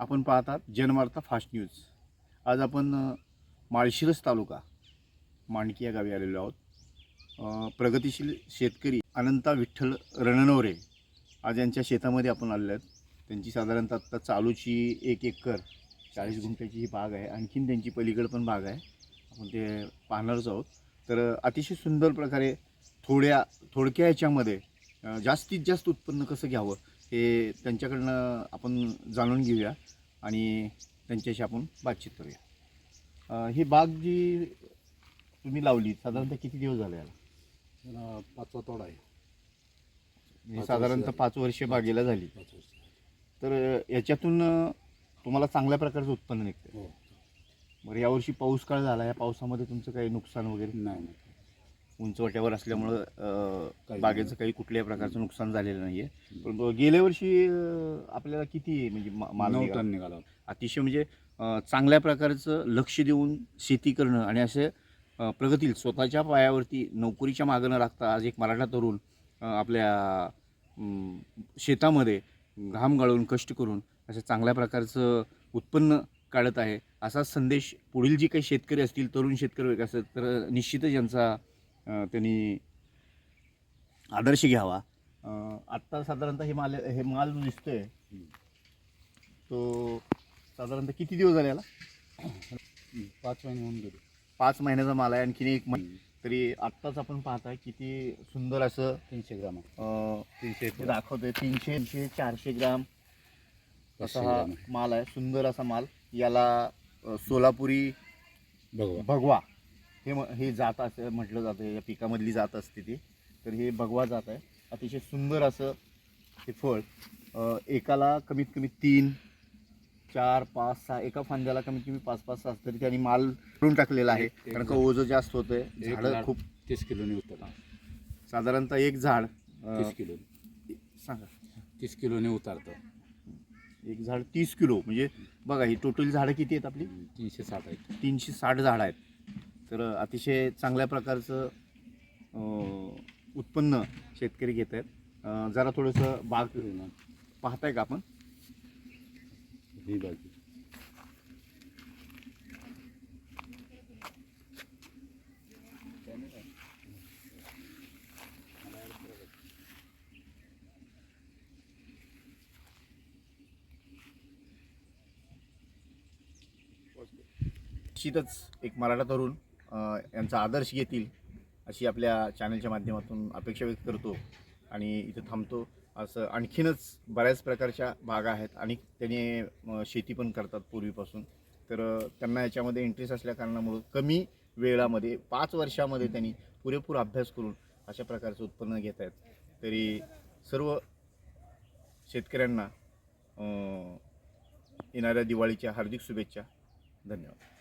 आपण पाहतात Janvarta fast news. आज आपण माळशिरस तालुका मांडकी या गावी आलेलो आहोत. प्रगतिशील शेतकरी अनंता विठ्ठल रणनवरे आज यांच्या शेतामध्ये आपण आलेलो आहेत. त्यांची साधारणतः आत्ता चालूची एक एकर चाळीस गुंठ्याची ही बाग आहे. आणखीन त्यांची पलीकडं पण बाग आहे. आपण ते पाहणारच आहोत. तर अतिशय सुंदर प्रकारे थोड्या थोडक्या याच्यामध्ये जास्तीत जास्त उत्पन्न कसं घ्यावं हे त्यांच्याकडनं आपण जाणून घेऊया आणि त्यांच्याशी आपण बातचीत करूया. ही बाग जी तुम्ही लावली साधारणतः किती दिवस झाले याला? पाचवा तोडा आहे. म्हणजे साधारणतः पाच वर्षे बागेला झाली. पाच वर्ष तर याच्यातून तुम्हाला चांगल्या प्रकारचं उत्पन्न निघतं हो. बरं यावर्षी पाऊस काळ झाला या पावसामध्ये तुमचं काही नुकसान वगैरे? नाही नाही. उंचवट्यावर असल्यामुळं बागेचं काही कुठल्याही प्रकारचं नुकसान झालेलं नाही आहे परंतु गेल्या वर्षी आपल्याला किती म्हणजे मा- माल निघाला? अतिशय म्हणजे चांगल्या प्रकारचं लक्ष देऊन शेती करणं आणि असे प्रगतील स्वतःच्या पायावरती नोकरीच्या मागं न लागता आज एक मराठा तरुण आपल्या शेतामध्ये घाम गाळून कष्ट करून असं चांगल्या प्रकारचं उत्पन्न काढत आहे असाच संदेश पुढील जी काही शेतकरी असतील तरुण शेतकरी असतील तर निश्चितच यांचा त्यांनी आदर्श घ्यावा. आत्ता साधारणतः हे माल हे माल जो दिसतोय तो साधारणतः किती दिवस झाले याला. पाच महिने होऊन गेले. पाच महिन्याचा माल आहे. आणखीन एक महिना तरी आत्ताच आपण पाहताय किती सुंदर असं तीनशे ग्राम आहे. तीनशे दाखवतोय. तीनशे तीनशे चारशे ग्राम असा हा आहे. माल आहे. सुंदर असा माल. याला सोलापुरी भगवा. भगवा. हे म- हे जात असं म्हटलं जातं या पिकामधली जात असते ती. तर हे भगवा जात आहे. अतिशय सुंदर असं हे फळ एकाला कमीत कमी तीन चार पाच सहा एका फांद्याला कमीत कमी पाच पाच सहा तरी त्यांनी माल करून टाकलेला आहे. कारण का. ओझं जास्त होतंय. झाडं खूप तीस किलोने उतरला साधारणतः एक झाड तीस किलो. सांगा. तीस किलोने उतारतं. एक झाड तीस किलो. म्हणजे बघा ही टोटल झाडं किती आहेत आपली. तीनशे साठ आहे तीनशे साठ झाडं आहेत. तर अतिशय चांगल्या प्रकारचं उत्पन्न शेतकरी घेत आहेत. जरा थोडंसं बाग पाहताय का आपण? ही बाजू. निश्चितच एक मराठा तरुण यांचा आदर्श घेतील अशी आपल्या चॅनलच्या माध्यमातून अपेक्षा व्यक्त करतो आणि इथं थांबतो. असं आणखीनच बऱ्याच प्रकारच्या बागा आहेत आणि त्यांनी शेती पण करतात पूर्वीपासून. तर त्यांना याच्यामध्ये इंटरेस्ट असल्या कारणामुळं कमी वेळामध्ये पाच वर्षामध्ये त्यांनी पुरेपूर अभ्यास करून अशा प्रकारचं उत्पन्न घेत आहेत. तरी सर्व शेतकऱ्यांना येणाऱ्या दिवाळीच्या हार्दिक शुभेच्छा. धन्यवाद.